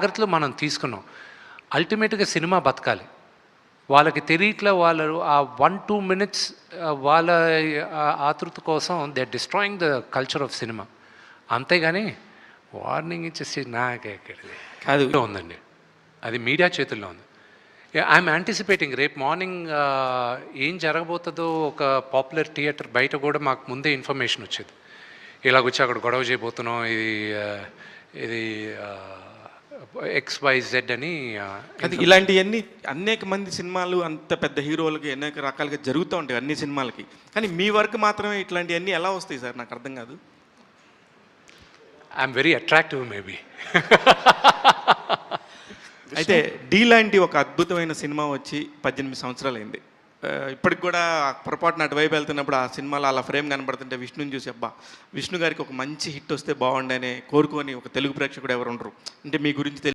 జాగ్రత్తలు మనం తీసుకున్నాం. అల్టిమేట్గా సినిమా బతకాలి. వాళ్ళకి తెలియట్లే వాళ్ళు ఆ వన్ టూ మినిట్స్ వాళ్ళ ఆతృత కోసం they destroying the culture of cinema. అంతేగాని వార్నింగ్ ఇచ్చేసి నాకెక్కడిది చేతిలో ఉందండి. అది మీడియా చేతుల్లో ఉంది. ఐఎమ్ యాంటిసిపేటింగ్ రేపు మార్నింగ్ ఏం జరగబోతుందో ఒక పాపులర్ థియేటర్ బయట కూడా మాకు ముందే ఇన్ఫర్మేషన్ వచ్చేది. ఇలాగొచ్చి అక్కడ గొడవ చేయబోతున్నాం ఇది ఇది ఎక్స్ వై జెడ్ అని అది ఇలాంటివన్నీ అనేక మంది సినిమాలు అంత పెద్ద హీరోలకి అనేక రకాలుగా జరుగుతూ ఉంటాయి అన్ని సినిమాలకి. కానీ మీ వర్క్ మాత్రమే ఇట్లాంటివన్నీ ఎలా వస్తాయి సార్? నాకు అర్థం కాదు. ఐఎమ్ వెరీ అట్రాక్టివ్ మేబీ అయితే డీ లాంటి ఒక అద్భుతమైన సినిమా వచ్చి పద్దెనిమిది సంవత్సరాలు అయింది ఇప్పటికి కూడా పొరపాటున అటువైపు వెళ్తున్నప్పుడు ఆ సినిమాలో అలా ఫ్రేమ్ కనబడుతుంటే విష్ణుని చూసి అబ్బా విష్ణు గారికి ఒక మంచి హిట్ వస్తే బాగుండని కోరుకొని ఒక తెలుగు ప్రేక్షకుడు ఎవరు ఉండరు అంటే మీ గురించి తెలి-